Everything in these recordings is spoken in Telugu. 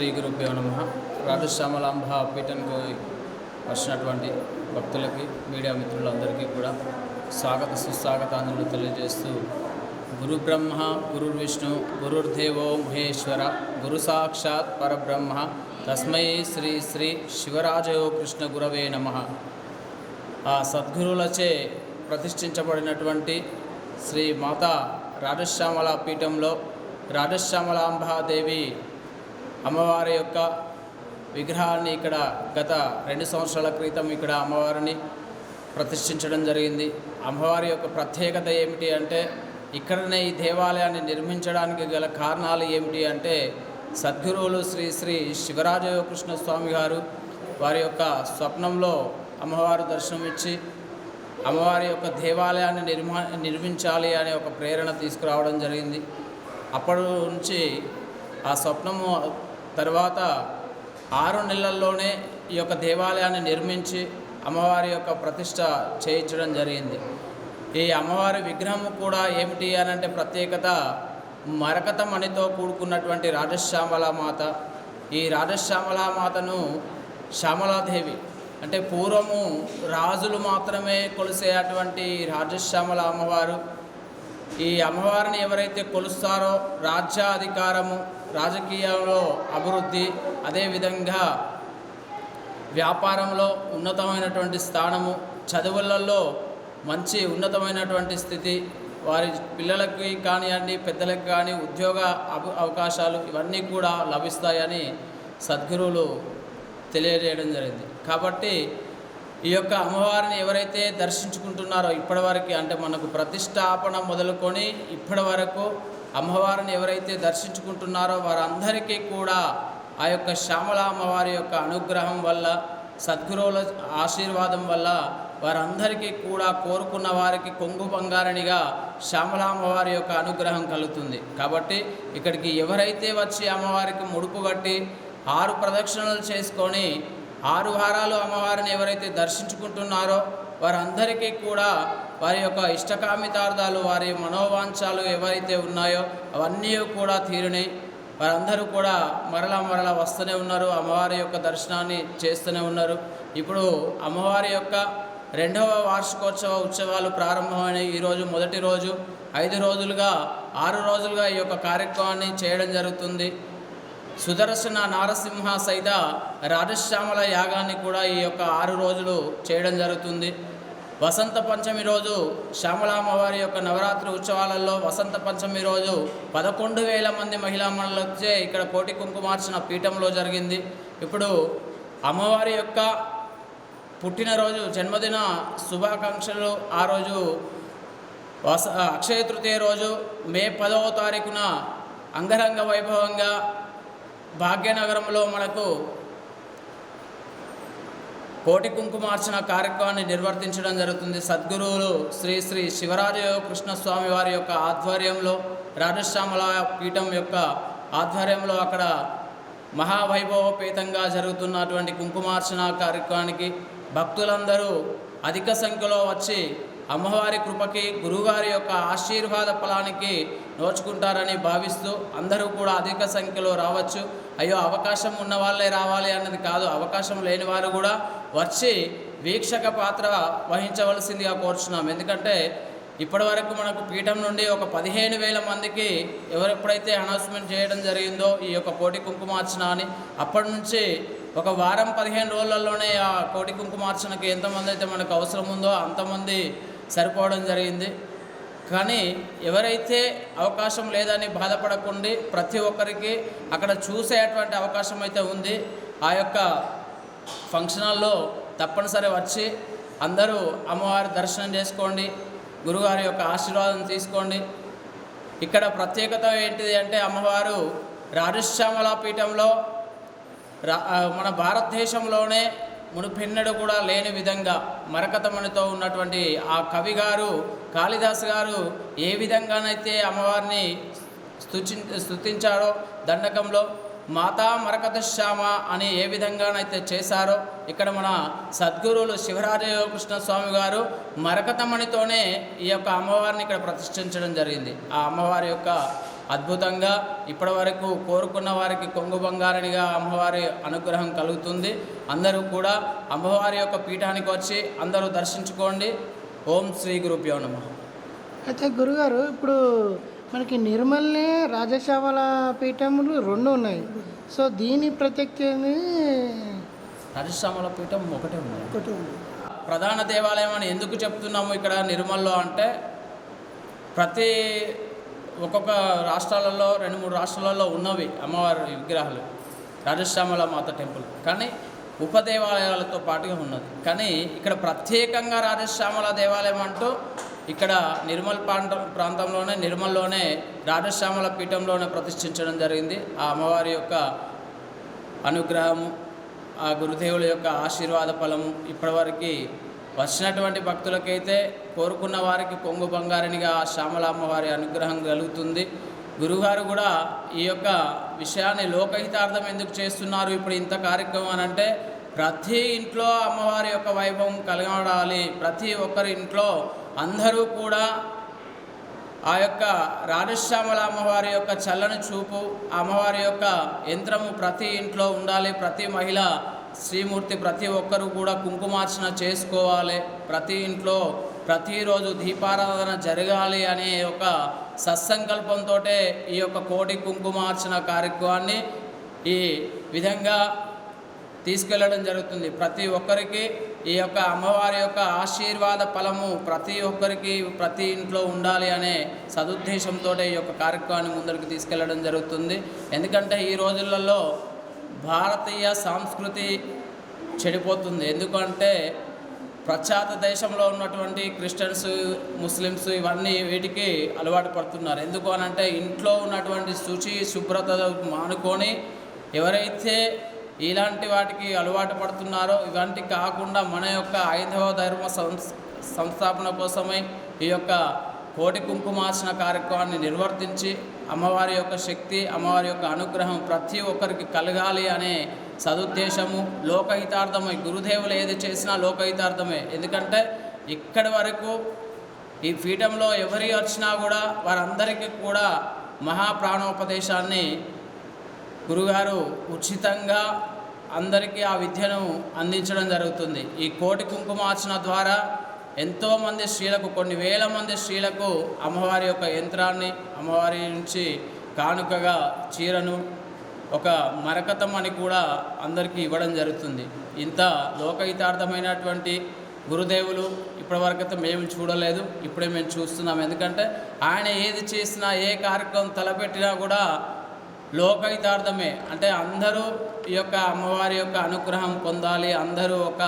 శ్రీ గురుభ్యో నమ రాజశ్యామలాంబ పీఠంకు వచ్చినటువంటి భక్తులకి మీడియా మిత్రులందరికీ కూడా స్వాగత సుస్వాగతాన్ని తెలియజేస్తూ గురు బ్రహ్మ గురుర్ విష్ణు గురుర్దేవో మహేశ్వర గురు సాక్షాత్ పరబ్రహ్మ తస్మై శ్రీ శ్రీ శివరాజయో కృష్ణ గురవే నమ. ఆ సద్గురులచే ప్రతిష్ఠించబడినటువంటి శ్రీ మాతా రాజశ్యామల పీఠంలో రాజశ్యామలాంబాదేవి అమ్మవారి యొక్క విగ్రహాన్ని ఇక్కడ గత రెండు సంవత్సరాల క్రితం ఇక్కడ అమ్మవారిని ప్రతిష్ఠించడం జరిగింది. అమ్మవారి యొక్క ప్రత్యేకత ఏమిటి అంటే ఇక్కడనే ఈ దేవాలయాన్ని నిర్మించడానికి గల కారణాలు ఏమిటి అంటే సద్గురువులు శ్రీ శ్రీ శివరాజయోకృష్ణ స్వామి గారు వారి యొక్క స్వప్నంలో అమ్మవారు దర్శనమిచ్చి అమ్మవారి యొక్క దేవాలయాన్ని నిర్మా నిర్మించాలి అనే ఒక ప్రేరణ తీసుకురావడం జరిగింది. అప్పటి నుంచి ఆ స్వప్నము తర్వాత ఆరు నెలల్లోనే ఈ యొక్క దేవాలయాన్ని నిర్మించి అమ్మవారి యొక్క ప్రతిష్ట చేయించడం జరిగింది. ఈ అమ్మవారి విగ్రహం కూడా ఏమిటి అని అంటే ప్రత్యేకత మరకతమణితో కూడుకున్నటువంటి రాజశ్యామల మాత. ఈ రాజశ్యామల మాతను శ్యామలాదేవి అంటే పూర్వము రాజులు మాత్రమే కొలిసే అటువంటి రాజశ్యామల అమ్మవారు. ఈ అమ్మవారిని ఎవరైతే కొలుస్తారో రాజ్యాధికారము రాజకీయంలో అభివృద్ధి అదేవిధంగా వ్యాపారంలో ఉన్నతమైనటువంటి స్థానము చదువులలో మంచి ఉన్నతమైనటువంటి స్థితి వారి పిల్లలకి కానివ్వండి పెద్దలకు కానీ ఉద్యోగ అవకాశాలు ఇవన్నీ కూడా లభిస్తాయని సద్గురువులు తెలియజేయడం జరిగింది. కాబట్టి ఈ యొక్క అమ్మవారిని ఎవరైతే దర్శించుకుంటున్నారో ఇప్పటివరకు అంటే మనకు ప్రతిష్టాపన మొదలుకొని ఇప్పటి వరకు అమ్మవారిని ఎవరైతే దర్శించుకుంటున్నారో వారందరికీ కూడా ఆ యొక్క శ్యామల అమ్మవారి యొక్క అనుగ్రహం వల్ల సద్గురువుల ఆశీర్వాదం వల్ల వారందరికీ కూడా కోరుకున్న వారికి కొంగు బంగారనిగా శ్యామల అమ్మవారి యొక్క అనుగ్రహం కలుగుతుంది. కాబట్టి ఇక్కడికి ఎవరైతే వచ్చి అమ్మవారికి ముడుపు కట్టి ఆరు ప్రదక్షిణలు చేసుకొని ఆరు వారాలు అమ్మవారిని ఎవరైతే దర్శించుకుంటున్నారో వారందరికీ కూడా వారి యొక్క ఇష్టకామితార్థాలు వారి మనోవాంఛాలు ఎవరైతే ఉన్నాయో అవన్నీ కూడా తీరినాయి వారందరూ కూడా మరలా మరలా వస్తూనే ఉన్నారు. అమ్మవారి యొక్క దర్శనాన్ని చేస్తూనే ఉన్నారు. ఇప్పుడు అమ్మవారి యొక్క రెండవ వార్షికోత్సవ ఉత్సవాలు ప్రారంభమైన ఈరోజు మొదటి రోజు. ఐదు రోజులుగా ఆరు రోజులుగా ఈ యొక్క కార్యక్రమాన్ని చేయడం జరుగుతుంది. సుదర్శన నారసింహ సైత రాజశ్యామల యాగాన్ని కూడా ఈ యొక్క ఆరు రోజులు చేయడం జరుగుతుంది. వసంత పంచమి రోజు శ్యామలామ్మవారి యొక్క నవరాత్రి ఉత్సవాలలో వసంత పంచమి రోజు పదకొండు వేల మంది మహిళా వచ్చే ఇక్కడ కోటి కుంకుమార్చన పీఠంలో జరిగింది. ఇప్పుడు అమ్మవారి యొక్క పుట్టినరోజు జన్మదిన శుభాకాంక్షలు. ఆ రోజు వస అక్షయ తృతీయ రోజు మే పదవ తారీఖున అంగరంగ వైభవంగా భాగ్యనగరంలో మనకు కోటి కుంకుమార్చన కార్యక్రమాన్ని నిర్వర్తించడం జరుగుతుంది. సద్గురువులు శ్రీ శ్రీ శివరాజ కృష్ణస్వామి వారి యొక్క ఆధ్వర్యంలో రాజశ్యామల పీఠం యొక్క ఆధ్వర్యంలో అక్కడ మహావైభవపేతంగా జరుగుతున్నటువంటి కుంకుమార్చన కార్యక్రమానికి భక్తులందరూ అధిక సంఖ్యలో వచ్చి అమ్మవారి కృపకి గురువుగారి యొక్క ఆశీర్వాద ఫలానికి నోచుకుంటారని భావిస్తూ అందరూ కూడా అధిక సంఖ్యలో రావచ్చు. అయ్యో అవకాశం ఉన్న వాళ్ళే రావాలి అన్నది కాదు. అవకాశం లేని వారు కూడా వచ్చి వీక్షక పాత్ర వహించవలసిందిగా కోరుచున్నాం. ఎందుకంటే ఇప్పటివరకు మనకు పీఠం నుండి ఒక పదిహేను వేల మందికి ఎవరెప్పుడైతే అనౌన్స్మెంట్ చేయడం జరిగిందో ఈ యొక్క కోటి కుంకుమార్చన అని అప్పటి నుంచి ఒక వారం పదిహేను రోజులలోనే ఆ కోటి కుంకుమార్చనకి ఎంతమంది అయితే మనకు అవసరం ఉందో అంతమంది సరిపోవడం జరిగింది. కానీ ఎవరైతే అవకాశం లేదని బాధపడకుండా ప్రతి ఒక్కరికి అక్కడ చూసేటువంటి అవకాశం అయితే ఉంది. ఆ యొక్క ఫంక్షన్ హాల్లో తప్పనిసరి వచ్చి అందరూ అమ్మవారి దర్శనం చేసుకోండి గురుగారి యొక్క ఆశీర్వాదం తీసుకోండి. ఇక్కడ ప్రత్యేకత ఏంటిది అంటే అమ్మవారు రాజశ్యామల పీఠంలో రా మన భారతదేశంలోనే మునుపెన్నడు కూడా లేని విధంగా మరకతమణితో ఉన్నటువంటి ఆ కవి గారు కాళిదాస్ గారు ఏ విధంగానైతే అమ్మవారిని స్తుచి స్తుతించారో దండకంలో మాతా మరకత శ్యామ అని ఏ విధంగానైతే చేశారో ఇక్కడ మన సద్గురువులు శివరాజకృష్ణ స్వామి గారు మరకతమణితోనే ఈ యొక్క అమ్మవారిని ఇక్కడ ప్రతిష్ఠించడం జరిగింది. ఆ అమ్మవారి యొక్క అద్భుతంగా ఇప్పటి వరకు కోరుకున్న వారికి కొంగు బంగారనిగా అమ్మవారి అనుగ్రహం కలుగుతుంది. అందరూ కూడా అమ్మవారి యొక్క పీఠానికి వచ్చి అందరూ దర్శించుకోండి. ఓం శ్రీ గురుభ్యో నమ. అయితే గురుగారు ఇప్పుడు మనకి నిర్మల్నే రాజశ్యామల పీఠములు రెండు ఉన్నాయి. సో దీని ప్రత్యేకతని రాజశ్యామల పీఠం ఒకటే ఉంది ఒకటి ఉంది. ప్రధాన దేవాలయం అని ఎందుకు చెప్తున్నాము ఇక్కడ నిర్మల్లో అంటే ప్రతి ఒక్కొక్క రాష్ట్రాలలో రెండు మూడు రాష్ట్రాలలో ఉన్నవి అమ్మవారి విగ్రహాలు. రాజశ్యామల మాత టెంపుల్. కానీ ఉపదేవాలయాలతో పాటుగా ఉన్నది. కానీ ఇక్కడ ప్రత్యేకంగా రాజశ్యామల దేవాలయం అంటూ ఇక్కడ నిర్మల్ ప్రాంతం ప్రాంతంలోనే నిర్మల్లోనే రాజశ్యామల పీఠంలోనే ప్రతిష్ఠించడం జరిగింది. ఆ అమ్మవారి యొక్క అనుగ్రహము ఆ గురుదేవుల యొక్క ఆశీర్వాద ఫలము ఇప్పటివరకు వచ్చినటువంటి భక్తులకైతే కోరుకున్న వారికి కొంగు బంగారనిగా ఆ శ్యామలామ్మ అనుగ్రహం కలుగుతుంది. గురుగారు కూడా ఈ యొక్క విషయాన్ని లోకహితార్థం ఎందుకు చేస్తున్నారు ఇప్పుడు ఇంత కార్యక్రమం అని అంటే ప్రతి ఇంట్లో అమ్మవారి యొక్క వైభవం కలగడాలి ప్రతి ఒక్కరి ఇంట్లో అందరూ కూడా ఆ యొక్క రాధశ్యామల అమ్మవారి యొక్క చల్లని చూపు అమ్మవారి యొక్క యంత్రము ప్రతి ఇంట్లో ఉండాలి. ప్రతి మహిళ శ్రీమూర్తి ప్రతి ఒక్కరూ కూడా కుంకుమార్చన చేసుకోవాలి. ప్రతి ఇంట్లో ప్రతిరోజు దీపారాధన జరగాలి అనే ఒక సత్సంకల్పంతో ఈ యొక్క కోటి కుంకుమార్చన కార్యక్రమాన్ని ఈ విధంగా తీసుకెళ్ళడం జరుగుతుంది. ప్రతి ఒక్కరికి ఈ యొక్క అమ్మవారి యొక్క ఆశీర్వాద ఫలము ప్రతి ఒక్కరికి ప్రతి ఇంట్లో ఉండాలి అనే సదుద్దేశంతో ఈ యొక్క కార్యక్రమాన్ని ముందరికి తీసుకెళ్ళడం జరుగుతుంది. ఎందుకంటే ఈ రోజులలో భారతీయ సంస్కృతి చెడిపోతుంది. ఎందుకంటే ప్రఖ్యాత దేశంలో ఉన్నటువంటి క్రిస్టియన్స్ ముస్లిమ్స్ ఇవన్నీ వీటికి అలవాటు పడుతున్నారు. ఎందుకు అనంటే ఇంట్లో ఉన్నటువంటి శుచి శుభ్రత మానుకొని ఎవరైతే ఇలాంటి వాటికి అలవాటు పడుతున్నారో ఇవంటి కాకుండా మన యొక్క ఐదవ ధర్మ సంస్ సంస్థాపన కోసమై ఈ యొక్క కోటి కుంకుమార్చన కార్యక్రమాన్ని నిర్వర్తించి అమ్మవారి యొక్క శక్తి అమ్మవారి యొక్క అనుగ్రహం ప్రతి ఒక్కరికి కలగాలి అనే సదుద్దేశము. లోకహితార్థమై గురుదేవులు ఏది చేసినా లోకహితార్థమే. ఎందుకంటే ఇక్కడి వరకు ఈ పీఠంలో ఎవరి వచ్చినా కూడా వారందరికీ కూడా మహాప్రాణోపదేశాన్ని గురుగారు ఉచితంగా అందరికీ ఆ విద్యను అందించడం జరుగుతుంది. ఈ కోటి కుంకుమార్చన ద్వారా ఎంతోమంది స్త్రీలకు కొన్ని వేల మంది స్త్రీలకు అమ్మవారి యొక్క యంత్రాన్ని అమ్మవారి నుంచి కానుకగా చీరను ఒక మరకతం అని కూడా అందరికీ ఇవ్వడం జరుగుతుంది. ఇంత లోకహితార్థమైనటువంటి గురుదేవులు ఇప్పటివరకైతే మేము చూడలేదు. ఇప్పుడే మేము చూస్తున్నాం. ఎందుకంటే ఆయన ఏది చేసినా ఏ కార్యక్రమం తలపెట్టినా కూడా లోకహితార్థమే. అంటే అందరూ ఈ యొక్క అమ్మవారి యొక్క అనుగ్రహం పొందాలి అందరూ ఒక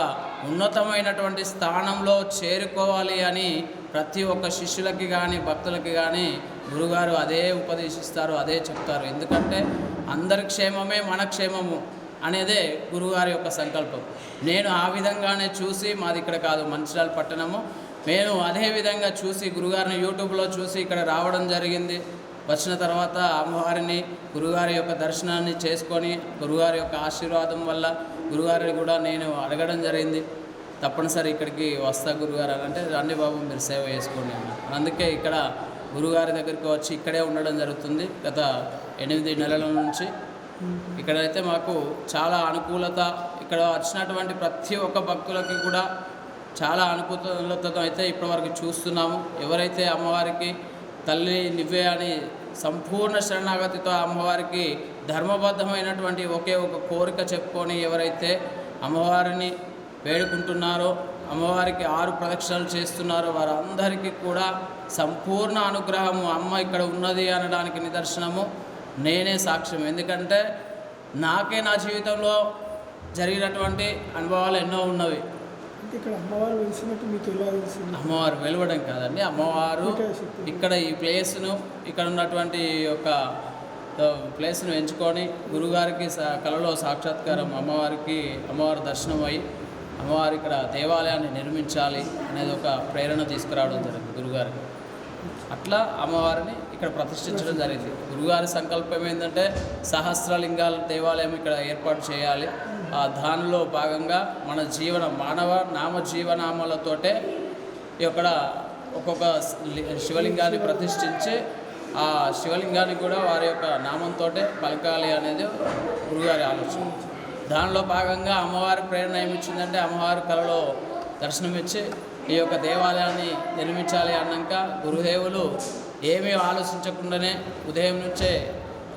ఉన్నతమైనటువంటి స్థానంలో చేరుకోవాలి అని ప్రతి ఒక్క శిష్యులకి కానీ భక్తులకి కానీ గురుగారు అదే ఉపదేశిస్తారు అదే చెప్తారు. ఎందుకంటే అందరి క్షేమమే మన క్షేమము అనేదే గురుగారి యొక్క సంకల్పం. నేను ఆ విధంగానే చూసి మాది ఇక్కడ కాదు మంచిర్యాల పట్టణము. నేను అదే విధంగా చూసి గురుగారిని యూట్యూబ్లో చూసి ఇక్కడ రావడం జరిగింది. వచ్చిన తర్వాత అమ్మవారిని గురుగారి యొక్క దర్శనాన్ని చేసుకొని గురుగారి యొక్క ఆశీర్వాదం వల్ల గురుగారిని కూడా నేను అడగడం జరిగింది. తప్పనిసరి ఇక్కడికి వస్తా గురుగారు అని అంటే రండి బాబు మీరు సేవ చేసుకోండి అన్నారు. అందుకే ఇక్కడ గురుగారి దగ్గరికి వచ్చి ఇక్కడే ఉండడం జరుగుతుంది. గత ఎనిమిది నెలల నుంచి ఇక్కడైతే మాకు చాలా అనుకూలత ఇక్కడ వచ్చినటువంటి ప్రతి ఒక్క భక్తులకి కూడా చాలా అనుకూలతతో అయితే ఇప్పటివరకు చూస్తున్నాము. ఎవరైతే అమ్మవారికి తల్లి నువ్వే అని సంపూర్ణ శరణాగతితో అమ్మవారికి ధర్మబద్ధమైనటువంటి ఒకే ఒక కోరిక చెప్పుకొని ఎవరైతే అమ్మవారిని వేడుకుంటున్నారో అమ్మవారికి ఆరు ప్రదక్షిణలు చేస్తున్నారో వారందరికీ కూడా సంపూర్ణ అనుగ్రహము అమ్మ ఇక్కడ ఉన్నది అనడానికి నిదర్శనము నేనే సాక్ష్యం. ఎందుకంటే నాకే నా జీవితంలో జరిగినటువంటి అనుభవాలు ఎన్నో ఉన్నవి. ఇక్కడ అమ్మవారు వెలిసినట్టు మీకు ఎలా తెలిసింది అమ్మవారు వెలువడం కాదండి. అమ్మవారు ఇక్కడ ఈ ప్లేస్ను ఇక్కడ ఉన్నటువంటి ఒక ప్లేస్ను ఎంచుకొని గురుగారికి కలలో సాక్షాత్కారం అమ్మవారికి అమ్మవారి దర్శనం అయ్యి అమ్మవారి ఇక్కడ దేవాలయాన్ని నిర్మించాలి అనేది ఒక ప్రేరణ తీసుకురావడం జరిగింది గురుగారికి అట్లా అమ్మవారిని ఇక్కడ ప్రతిష్ఠించడం జరిగింది. గురుగారి సంకల్పం ఏంటంటే సహస్రలింగాల దేవాలయం ఇక్కడ ఏర్పాటు చేయాలి. ఆ దానిలో భాగంగా మన జీవన మానవ నామ జీవనామాలతోటే ఇక్కడ ఒక్కొక్క శివలింగాన్ని ప్రతిష్ఠించి ఆ శివలింగాన్ని కూడా వారి యొక్క నామంతో పలకాలి అనేది గురుగారి ఆలోచన. దానిలో భాగంగా అమ్మవారి ప్రేరణ ఏమిచ్చిందంటే అమ్మవారి కళలో దర్శనమిచ్చి ఈ యొక్క దేవాలయాన్ని నిర్మించాలి అన్నాక గురుదేవులు ఏమీ ఆలోచించకుండానే ఉదయం నుంచే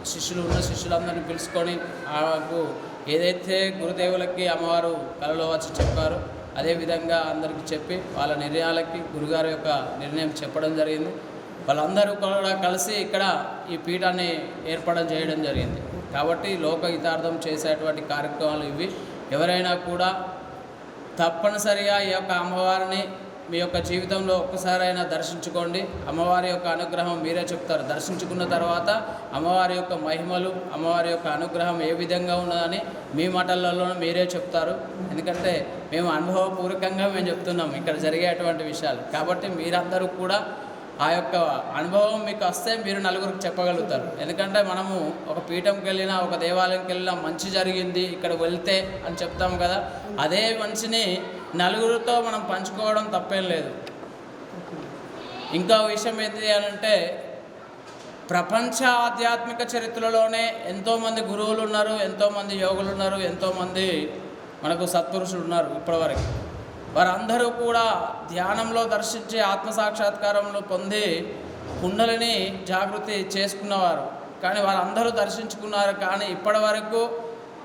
శిష్యులు ఉన్న శిష్యులందరినీ పిలుచుకొని ఆకు ఏదైతే గురుదేవులకి అమ్మవారు కలలో వచ్చి చెప్పారో అదేవిధంగా అందరికీ చెప్పి వాళ్ళ నిర్ణయాలకి గురుగారి యొక్క నిర్ణయం చెప్పడం జరిగింది. వాళ్ళందరూ కూడా కలిసి ఇక్కడ ఈ పీఠాన్ని ఏర్పాటు చేయడం జరిగింది. కాబట్టి లోక హితార్థం చేసేటువంటి కార్యక్రమాలు ఇవి. ఎవరైనా కూడా తప్పనిసరిగా ఈ యొక్క అమ్మవారిని మీ యొక్క జీవితంలో ఒక్కసారైనా దర్శించుకోండి. అమ్మవారి యొక్క అనుగ్రహం మీరే చెప్తారు. దర్శించుకున్న తర్వాత అమ్మవారి యొక్క మహిమలు అమ్మవారి యొక్క అనుగ్రహం ఏ విధంగా ఉన్నదని మీ మాటలలో మీరే చెప్తారు. ఎందుకంటే మేము అనుభవపూర్వకంగా మేము చెప్తున్నాం ఇక్కడ జరిగేటువంటి విషయాలు. కాబట్టి మీరందరూ కూడా ఆ యొక్క అనుభవం మీకు వస్తే మీరు నలుగురికి చెప్పగలుగుతారు. ఎందుకంటే మనము ఒక పీఠంకి వెళ్ళినా ఒక దేవాలయంకి వెళ్ళినా మంచి జరిగింది ఇక్కడ వెళ్తే అని చెప్తాం కదా. అదే మంచిని నలుగురితో మనం పంచుకోవడం తప్పేం లేదు. ఇంకా విషయం ఏంటి అని అంటే ప్రపంచ ఆధ్యాత్మిక చరిత్రలోనే ఎంతోమంది గురువులు ఉన్నారు ఎంతోమంది యోగులు ఉన్నారు ఎంతోమంది మనకు సత్పురుషులు ఉన్నారు ఇప్పటివరకు. వారందరూ కూడా ధ్యానంలో దర్శించి ఆత్మసాక్షాత్కారంలో పొంది కుండలిని జాగృతి చేసుకున్నవారు. కానీ వారందరూ దర్శించుకున్నారు. కానీ ఇప్పటి వరకు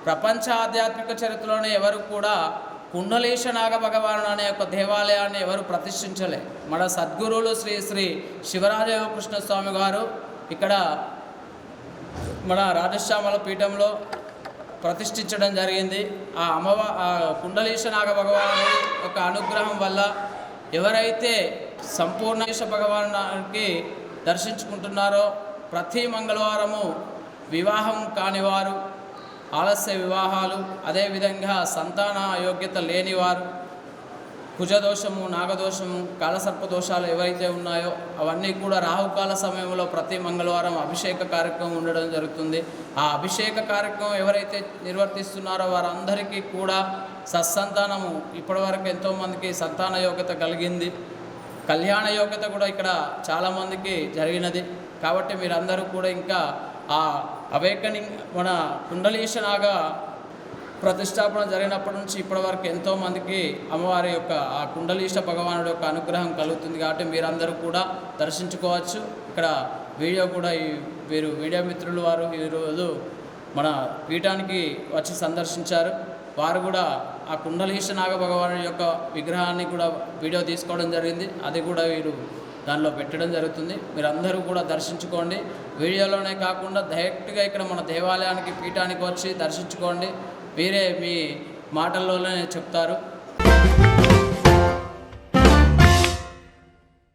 ప్రపంచ ఆధ్యాత్మిక చరిత్రలోనే ఎవరు కూడా కుండలేశ నాగ భగవాను అనే ఒక దేవాలయాన్ని ఎవరు ప్రతిష్ఠించలే. మన సద్గురువులు శ్రీ శ్రీ శివరాజయోగ స్వామి గారు ఇక్కడ మన రాజశ్యామల పీఠంలో ప్రతిష్ఠించడం జరిగింది. ఆ అమ్మవ ఆ నాగ భగవాను యొక్క అనుగ్రహం వల్ల ఎవరైతే సంపూర్ణేశ భగవానికి దర్శించుకుంటున్నారో ప్రతి మంగళవారము వివాహం కానివారు ఆలస్య వివాహాలు అదేవిధంగా సంతాన యోగ్యత లేనివారు కుజదోషము నాగదోషము కాలసర్ప దోషాలు ఎవరైతే ఉన్నాయో అవన్నీ కూడా రాహుకాల సమయంలో ప్రతి మంగళవారం అభిషేక కార్యక్రమం ఉండడం జరుగుతుంది. ఆ అభిషేక కార్యక్రమం ఎవరైతే నిర్వర్తిస్తున్నారో వారందరికీ కూడా సత్సంతానము. ఇప్పటివరకు ఎంతోమందికి సంతాన యోగ్యత కలిగింది. కళ్యాణ యోగ్యత కూడా ఇక్కడ చాలామందికి జరిగినది. కాబట్టి మీరందరూ కూడా ఇంకా ఆ అవేకనింగ్ మన కుండలీశనాగా ప్రతిష్టాపన జరిగినప్పటి నుంచి ఇప్పటివరకు ఎంతోమందికి అమ్మవారి యొక్క ఆ కుండలీశ భగవానుడి యొక్క అనుగ్రహం కలుగుతుంది కాబట్టి మీరందరూ కూడా దర్శించుకోవచ్చు. ఇక్కడ వీడియో కూడా ఈ వీరు మీడియా మిత్రులు వారు ఈరోజు మన పీఠానికి వచ్చి సందర్శించారు. వారు కూడా ఆ కుండలీశ నాగ భగవాను యొక్క విగ్రహాన్ని కూడా వీడియో తీసుకోవడం జరిగింది. అది కూడా వీరు దానిలో పెట్టడం జరుగుతుంది. మీరందరూ కూడా దర్శించుకోండి. వీడియోలోనే కాకుండా డైరెక్ట్గా ఇక్కడ మన దేవాలయానికి పీఠానికి వచ్చి దర్శించుకోండి. మీరే మీ మాటల్లోనే చెప్తారు.